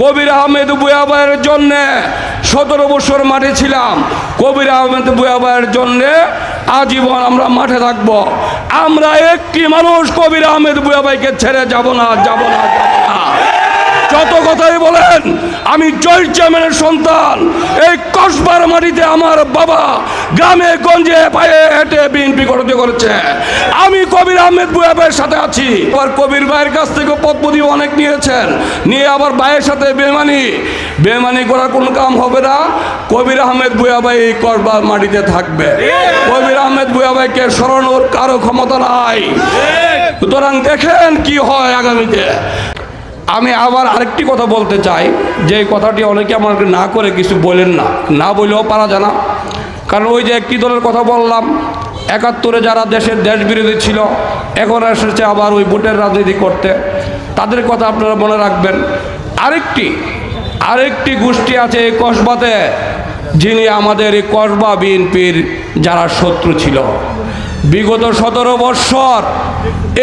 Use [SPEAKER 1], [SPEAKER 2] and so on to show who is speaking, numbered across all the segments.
[SPEAKER 1] কবির আহমেদ বুয়াবায়ের জন্যে সতেরো বছর মাঠে ছিলাম। কবির আহমেদ বুয়াবায়ের জন্যে আজীবন আমরা মাঠে থাকব। আমরা একটি মানুষ কবির আহমেদ বুয়াবাইকে ছেড়ে যাব না যাব না যাব না। যত কথাই বলেন, আমি জয় চেয়ারম্যানের সন্তান। এই কসবার মাটিতে আমার বাবা গ্রামে, গঞ্জে, পায়ে হেঁটে বিএনপি গঠিত করেছে। আমি কবির আহমেদ বুয়া ভাইয়ের সাথে আছি। আবার কবির ভাইয়ের কাছ থেকে পদপতি অনেক নিয়েছেন। নিয়ে আবার ভাইয়ের সাথে বেমানি। বেমানি করার কোনো কাম হবে না। কবির আহমেদ বুয়া ভাই এই কসবার মাটিতে থাকবে। কবির আহমেদ বুয়া ভাইকে সরানোর কারও ক্ষমতা নাই। সুতরাং দেখেন কি হয় আগামীতে। আমি আবার আরেকটি কথা বলতে চাই, যে কথাটি অনেকে আমাকে না করে কিছু বলেন না। না বললেও পারা জানা কারণ ওই যে একটি দলের কথা বললাম, একাত্তরে যারা দেশের দেশ বিরোধী ছিল, এখন এসেছে আবার ওই ভোটের রাজনীতি করতে। তাদের কথা আপনারা মনে রাখবেন। আরেকটি আরেকটি গোষ্ঠী আছে এই কসবাতে, যিনি আমাদের এই কসবা বিএনপির যারা শত্রু ছিল। বিগত সতেরো বৎসর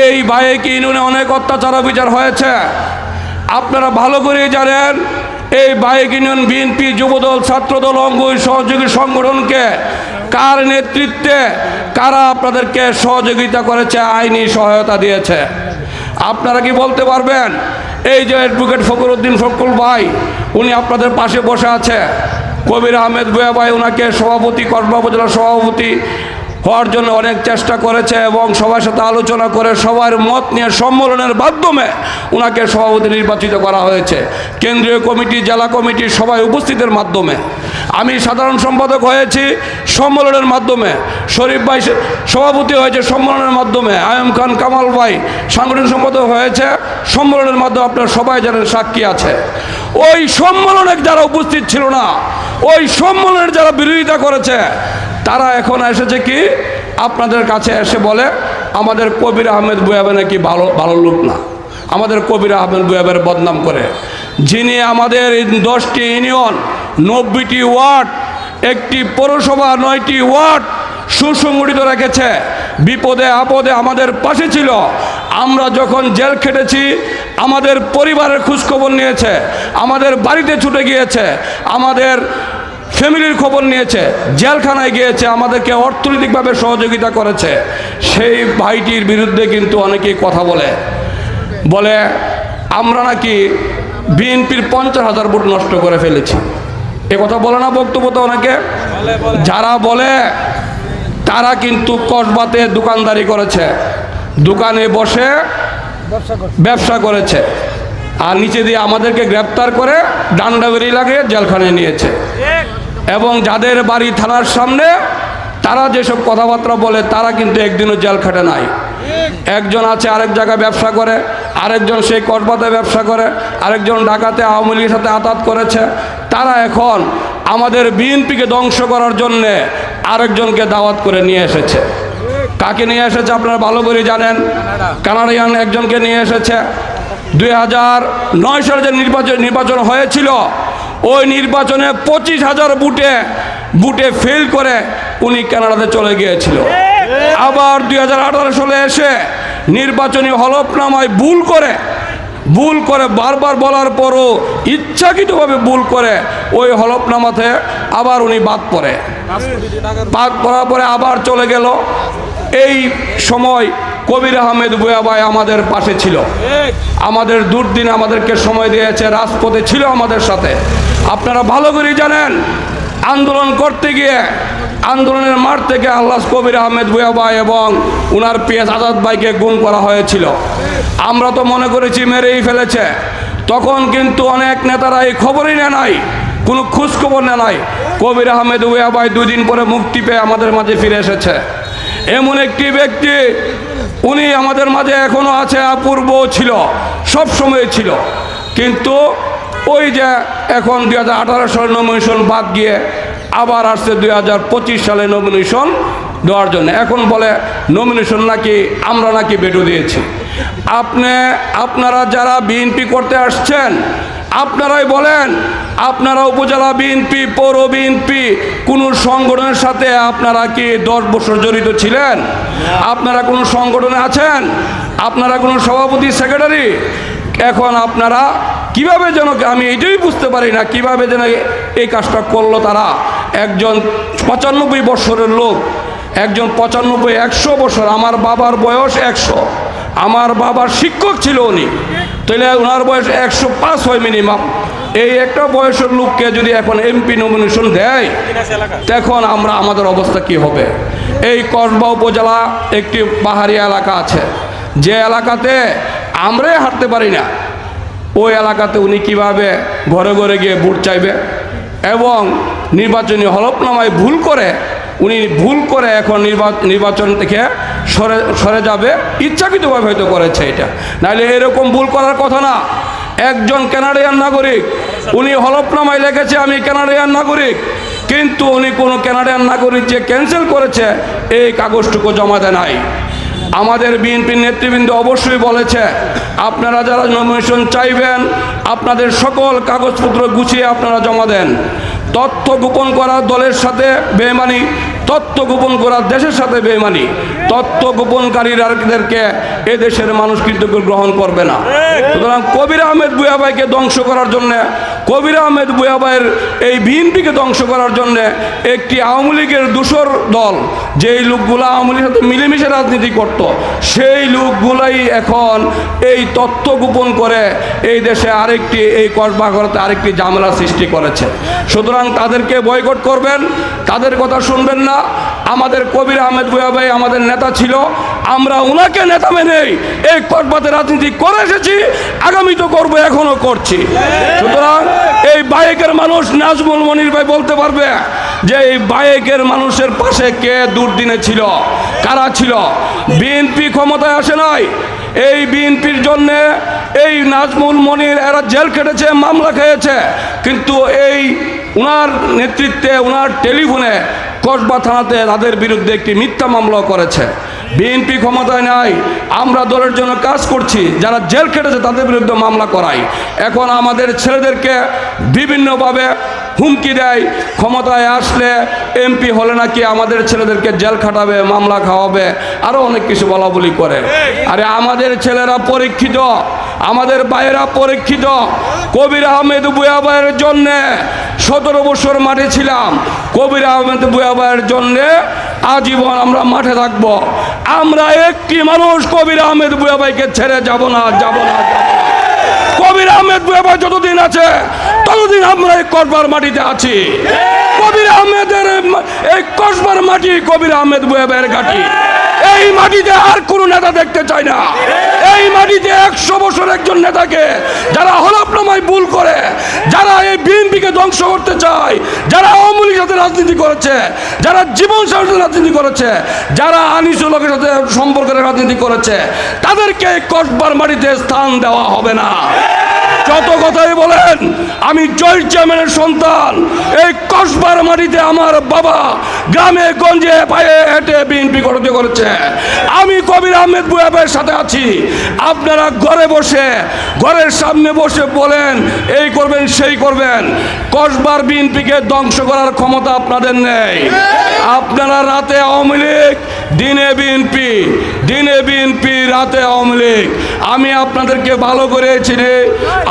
[SPEAKER 1] এই বাইক ইউনিয়নে অনেক অত্যাচার বিচার হয়েছে। আপনারা ভালো করে জানেন, এই bike union BNP Jubodal, Chhatradal, অঙ্গ সহযোগী সংগঠনকে কার নেতৃত্বে কারা আপনাদেরকে সহযোগিতা করেছে, আইনি সহায়তা দিয়েছে। আপনারা কি বলতে পারবেন? এই যে অ্যাডভোকেট ফকরুদ্দিন ফকরুল ভাই, উনি আপনাদের পাশে বসে আছে। কবির আহমেদ বুয়া ভাই ওনাকে সভাপতি, কসবা উপজেলার সভাপতি হওয়ার জন্য অনেক চেষ্টা করেছে এবং সবার সাথে আলোচনা করে সবার মত নিয়ে সম্মেলনের মাধ্যমে ওনাকে সভাপতি নির্বাচিত করা হয়েছে। কেন্দ্রীয় কমিটি, জেলা কমিটি সবাই উপস্থিতের মাধ্যমে। আমি সাধারণ সম্পাদক হয়েছি সম্মেলনের মাধ্যমে। শরীফ ভাই সভাপতি হয়েছে সম্মেলনের মাধ্যমে। আয়ম খান কামাল ভাই সাংগঠনিক সম্পাদক হয়েছে। সম্মেলনের মাধ্যমে আপনারা সবাই জানেন সাক্ষী আছে। ওই সম্মেলনে যারা উপস্থিত ছিল না, ওই সম্মেলনের যারা বিরোধিতা করেছে তারা এখন এসেছে কি? আপনাদের কাছে এসে বলে, আমাদের কবির আহমেদ বুয়াবে নাকি ভালো ভালো লোক না? আমাদের কবির আহমেদ বুয়াবের বদনাম করে। যিনি আমাদের দশটি ইউনিয়ন, নব্বইটি ওয়ার্ড, একটি পৌরসভা, নয়টি ওয়ার্ড সুসংগঠিত রেখেছে, বিপদে আপদে আমাদের পাশে ছিল। আমরা যখন জেল খেটেছি, আমাদের পরিবারের খোঁজখবর নিয়েছে, আমাদের বাড়িতে ছুটে গিয়েছে, আমাদের ফ্যামিলির খবর নিয়েছে জেলখানায় গিয়েছে আমাদেরকে অর্থনৈতিকভাবে সহযোগিতা করেছে। সেই ভাইটির বিরুদ্ধে কিন্তু অনেকেই কথা বলে। বলে আমরা নাকি বিএনপির পঞ্চাশ হাজার ভোট নষ্ট করে ফেলেছি। এ কথা বলে না বক্তব্য তো অনেকে? যারা বলে তারা কিন্তু কসবাতে দোকানদারি করেছে। দোকানে বসে ব্যবসা করেছে। আর নিচে দিয়ে আমাদেরকে গ্রেপ্তার করে ডান্ডা বেরিয়ে লাগিয়ে জেলখানায় নিয়েছে। এবং যাদের বাড়ি থানার সামনে, তারা যেসব কথাবার্তা বলে, তারা কিন্তু একদিনও জেল খাটে নাই। একজন আছে, আরেক জায়গায় ব্যবসা করে, আরেকজন সেই কসবাতে ব্যবসা করে, আরেকজন ডাকাতে আওয়ামী লীগের সাথে আতাত করেছে। তারা এখন আমাদের বিএনপিকে ধ্বংস করার জন্যে আরেকজনকে দাওয়াত করে নিয়ে এসেছে। কাকে নিয়ে এসেছে আপনারা ভালো করে জানেন? কানাডিয়ান একজনকে নিয়ে এসেছে। দুই হাজার নয় সালে যে নির্বাচন নির্বাচন হয়েছিল ওই নির্বাচনে পঁচিশ হাজার বুটে বুটে ফেল করে উনি কানাডাতে চলে গিয়েছিল। আবার দুই হাজার আঠারো সালে এসে নির্বাচনী হলফনামায় ভুল করে ভুল করে বারবার বলার পরও ইচ্ছাকৃতভাবে ভুল করে ওই হলফনামাতে আবার উনি বাদ পড়ে। বাদ পড়ার পরে আবার চলে গেল। এই সময় কবির আহমেদ বুয়াবাই আমাদের পাশে ছিল। আমাদের দুর্দিন আমাদেরকে সময় দিয়েছে, রাজপথে ছিল আমাদের সাথে। আপনারা ভালো করে জানেন, আন্দোলন করতে গিয়ে, আন্দোলনের মাঠ থেকে আল্লাহ কবির আহমেদ বুয়াবাই এবং উনার পিএস আজাদ ভাইকে গুম করা হয়েছিল। আমরা তো মনে করেছি মেরেই ফেলেছে। তখন কিন্তু অনেক নেতারা এই খবরই নেয় নাই, কোনো খোঁজ খবর নেয় নাই। কবির আহমেদ উয়াবাই দুদিন পরে মুক্তি পেয়ে আমাদের মাঝে ফিরে এসেছে। এমন একটি ব্যক্তি, উনি আমাদের মাঝে এখনও আছে অপূর্ব ছিল সব সময় ছিল। কিন্তু ওই যে এখন দুই হাজার আঠারো সালে নমিনেশন বাদ গিয়ে আবার আসছে দুই হাজার পঁচিশ সালে নমিনেশন দেওয়ার জন্য। এখন বলে নমিনেশন নাকি আমরা নাকি বেটু দিয়েছি। আপনি, আপনারা যারা বিএনপি করতে আসছেন, আপনারাই বলেন, আপনারা উপজেলা বিএনপি পৌর বিএনপি কোনো সংগঠনের সাথে আপনারা কি দশ বছর জড়িত ছিলেন? আপনারা কোনো সংগঠনে আছেন? আপনারা কোনো সভাপতি, সেক্রেটারি? এখন আপনারা কীভাবে যেন আমি এটাই বুঝতে পারি না, কীভাবে যেন এই কাজটা করল তারা। একজন পঁচানব্বই বছরের লোক, একজন পঁচানব্বই একশো বছর, আমার বাবার বয়স একশো। আমার বাবার শিক্ষক ছিল উনি। তাহলে ওনার বয়স একশো পাঁচ হয় মিনিমাম এই একটা বয়সের লোককে যদি এখন এমপি নমিনেশন দেয়, তখন আমরা আমাদের অবস্থা কি হবে? এই কসবা উপজেলা একটি পাহাড়ি এলাকা আছে। যে এলাকাতে আমরাই হাঁটতে পারি না। ওই এলাকাতে উনি কীভাবে ঘরে ঘরে গিয়ে ভোট চাইবে এবং নির্বাচনী হলফনামায় ভুল করে, উনি ভুল করে এখন নির্বা- নির্বাচন থেকে সরে সরে যাবে, ইচ্ছাকৃতভাবে হয়তো করেছে এটা। নাহলে এরকম ভুল করার কথা না। একজন কানাডিয়ান নাগরিক, উনি হলফনামায় লিখেছে, আমি কানাডিয়ান নাগরিক। কিন্তু উনি কোনো কানাডিয়ান নাগরিক যে ক্যান্সেল করেছে, এই কাগজটুকু জমা দেয় নাই। আমাদের বিএনপির নেতৃবৃন্দ অবশ্যই বলেছে, আপনারা যারা নমিনেশন চাইবেন, আপনাদের সকল কাগজপত্র গুছিয়ে আপনারা জমা দেন। তথ্য গোপন করা দলের সাথে বেমানি তথ্য গোপন করা দেশের সাথে বেমানি তথ্য গোপনকারীদেরকে এ দেশের মানুষ কিন্তু গ্রহণ করবে না। সুতরাং কবির আহমেদ বুয়াবাইকে ধ্বংস করার জন্য কবির আহমেদ বুয়াবাইয়ের এই বিএনপিকে ধ্বংস করার জন্য একটি আওয়ামী লীগের দূষর দল, যেই লোকগুলো আওয়ামী লীগের সাথে মিলেমিশে রাজনীতি করত, সেই লোকগুলাই এখন এই তথ্য গোপন করে এই দেশে আরেকটি, এই কসবা করতে আরেকটি ঝামেলা সৃষ্টি করেছে। সুতরাং তাদেরকে বয়কট করবেন, তাদের কথা শুনবেন না। আমাদের কবির আহমেদ বুয়া ভাই আমাদের নেতা ছিল, আমরা ওনাকে নেতা মেনেই এই কসবাতে রাজনীতি করে এসেছি আগামী তো করব, এখনও করছি। সুতরাং এই বাইকের মানুষ নাজমুল মনির ভাই বলতে পারবে যে এই বাইকের মানুষের পাশে কে দুর্দিনে ছিল? কারা ছিল? বিএনপি ক্ষমতায় আসে নাই। এই বিএনপির জন্যে এই নাজমুল মনির এরা জেল কেটেছে, মামলা খেয়েছে। কিন্তু এই উনার নেতৃত্বে, উনার টেলিফোনে কসবা থানাতে তাদের বিরুদ্ধে একটি মিথ্যা মামলাও করেছে। বিএনপি ক্ষমতায় নাই, আমরা দলের জন্য কাজ করছি, যারা জেল খেটেছে তাদের বিরুদ্ধে মামলা করাই। এখন আমাদের ছেলেদেরকে বিভিন্নভাবে হুমকি দেয়, ক্ষমতায় আসলে এমপি হলে নাকি আমাদের ছেলেদেরকে জেল খাটাবে, মামলা খাওয়াবে আরও অনেক কিছু বলা বলি করে। আরে আমাদের ছেলেরা পরীক্ষিত, আমাদের বাইরা পরীক্ষিত। কবির আহমেদ বুয়াবাইয়ের জন্যে সতেরো বছর মাঠে ছিলাম। কবির আহমেদ বুয়াবাইয়ের জন্যে আজীবন আমরা মাঠে থাকব। আমরা একটি মানুষ, কবির আহমেদ বুয়াবাইকে ছেড়ে যাব না যাব না। কবির আহমেদ বুয়াবাই যতদিন আছে, ততদিন আমরা এই কসবার মাটিতে আছি। কবির আহমেদের এই কসবার মাটি কবির আহমেদ বুয়াবাইয়ের ঘাটি। এই মাটিতে আর কোনো নেতা দেখতে চাই না। মাটিতে একশো বছর একজন নেতাকে যারা হলফনামায় ভুল করে, যারা এই বিএনপিকে ধ্বংস করতে চায়, যারা আওয়ামী সাথে রাজনীতি করেছে, যারা জীবন সাথে রাজনীতি করেছে, যারা আনিসুল লোকের সাথে সম্পর্কের রাজনীতি করেছে, তাদেরকে কসবার মাটিতে স্থান দেওয়া হবে না। যত কথাই বলেন, আমি জয় চেয়ারম্যানের সন্তান। এই কসবার মাটিতে আমার বাবা গ্রামে, গঞ্জে, পায়ে হেঁটে বিএনপি গঠিত করেছে। আমি কবির আহমেদ বুয়াবের সাথে আছি। আপনারা ঘরে বসে, ঘরের সামনে বসে বলেন, এই করবেন, সেই করবেন। কসবার বিএনপিকে ধ্বংস করার ক্ষমতা আপনাদের নেই। আপনারা রাতে আওয়ামী লীগ দিনে বিএনপি দিনে বিএনপি, রাতে আওয়ামী লীগ। আমি আপনাদেরকে ভালো করে চিনি,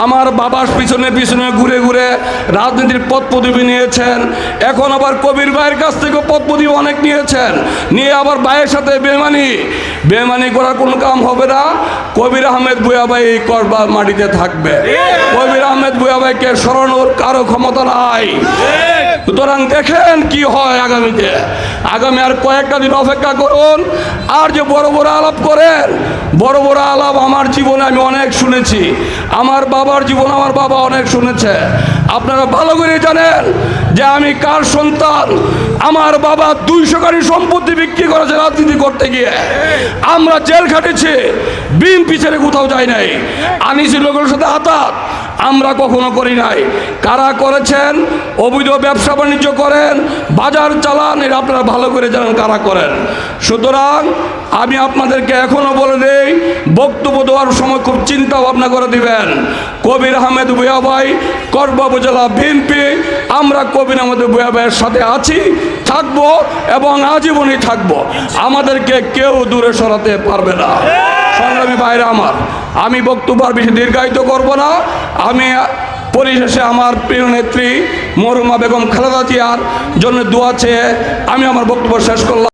[SPEAKER 1] আমার বাবার পিছনে পিছনে ঘুরে ঘুরে রাজনীতির পদ পদবি নিয়েছেন। এখন আবার কবির ভাইয়ের কাছ থেকে পদ পদবি অনেক নিয়েছেন। নিয়ে আবার ভাইয়ের সাথে বেমানি। বেমানি করার কোনো কাম হবে না। কবির আহমেদ বুয়া ভাই এই করবার মাটিতে থাকবে। কবির আহমেদ বুয়া ভাইকে সরানোর কারও ক্ষমতা নাই। সুতরাং দেখেন কি হয় আগামীতে। আগামী আর কয়েকটা দিন অপেক্ষা করুন। আর যে বড় বড় আলাপ করেন, বড় বড় আলাপ আমার জীবনে আমি অনেক শুনেছি। আমার বাবার জীবন আমার বাবা অনেক শুনেছে। আপনারা ভালো করে জানেন যে আমি কার সন্তান? আমার বাবা দুইশো গাড়ি সম্পত্তি বিক্রি করেছে রাজনীতি করতে গিয়ে। আমরা জেল খাটেছি। বিএনপি ছেড়ে কোথাও যাই নাই। আনিসি লোকের সাথে আতাত। আমরা কখনো করি নাই। কারা করেছেন? অবৈধ ব্যবসা বাণিজ্য করেন, বাজার চালান এটা আপনারা ভালো করে জানেন কারা করেন। সুতরাং আমি আপনাদেরকে এখনও বলে দেই, বক্তব্য দেওয়ার সময় খুব চিন্তা ভাবনা করে দিবেন। কবির আহমেদ ভুয়া ভাই করবা উপজেলা বিএনপি, আমরা কবির আহমেদ ভুয়া ভাইয়ের সাথে আছি, থাকব এবং আজীবনই থাকব। আমাদেরকে কেউ দূরে সরাতে পারবে না। সংগ্রামী ভাইরা আমার, আমি বক্তব্য আর বেশি দীর্ঘায়িত করব না। আমি পরিশেষে আমার প্রিয় নেত্রী মরুমা বেগম খালেদা জিয়ার জন্য দোয়া চেয়ে আমি আমার বক্তব্য শেষ করলাম।